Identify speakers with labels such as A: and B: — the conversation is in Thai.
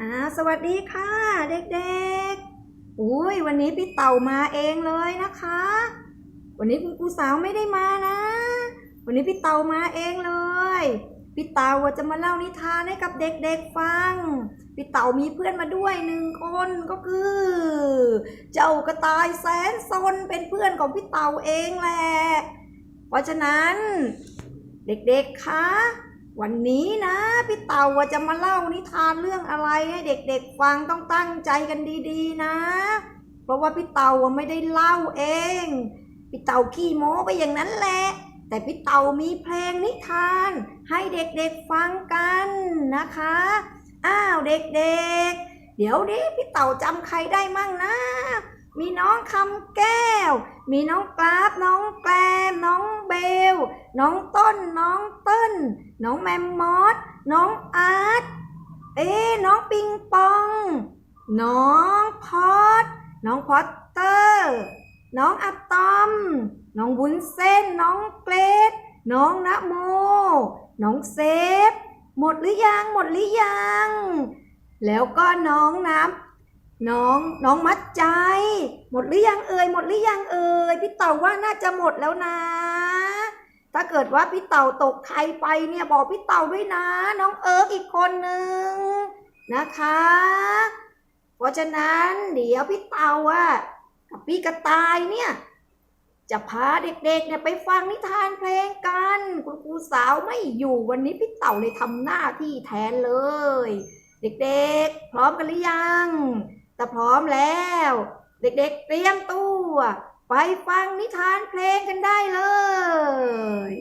A: อ่าสวัสดีค่ะเด็กๆ อุ้ยวันนี้พี่เต่ามาเองเลยนะคะ วันนี้คุณครูสาวไม่ได้มานะ วันนี้พี่เต่ามาเองเลย พี่เต่าจะมาเล่านิทานให้กับเด็กๆฟัง พี่เต่ามีเพื่อนมาด้วยหนึ่งคนก็คือ เจ้ากระต่ายแสนซนเป็นเพื่อนของพี่เต่าเองแหละ เพราะฉะนั้น เด็กๆคะ วันนี้นะพี่เต่าจะมาเล่านิทานเรื่องอะไรให้เด็กๆฟังต้องตั้งใจกันดีๆนะ เพราะว่าพี่เต่าไม่ได้เล่าเอง พี่เต่าขี้โม้ไปอย่างนั้นแหละ แต่พี่เต่ามีเพลงนิทาน ให้เด็กๆฟังกันนะคะ อ้าวเด็กๆ เดี๋ยวนี้พี่เต่าจำใครได้มั่งนะ มีน้องคำแก้ว มีน้องกราฟน้องแกลมน้องเบล น้องต้น น้องเติ้ลน้องแมมมอสน้องอาร์ตเอ๊น้องปิงปอง น้องพอดน้องพอตเตอร์ น้องอะตอม น้องบุญเส้น น้องเกรดน้องนะโม น้องเซฟ หมดหรือยัง หมดหรือยัง แล้วก็น้องน้ำน้องน้องมัดใจ หมดหรือยังเอ่ย หมดหรือยังเอ่ย พี่เต่าว่าน่าจะหมดแล้วนะ ถ้าเกิดว่าพี่เต่าตกใครไปเนี่ยบอกพี่เต่าด้วยนะ น้องเอิร์กอีกคนหนึ่งนะคะ เพราะฉะนั้นเดี๋ยวพี่เต่าอะกับพี่กระต่ายเนี่ยจะพาเด็กๆเนี่ยไปฟังนิทานเพลงกัน คุณครูสาวไม่อยู่วันนี้พี่เต่าเลยทำหน้าที่แทนเลย เด็กๆ พร้อมกันหรือยังถ้าพร้อมแล้ว เด็กๆเตรียมตัว ไปฟังนิทานเพลงกันได้เลย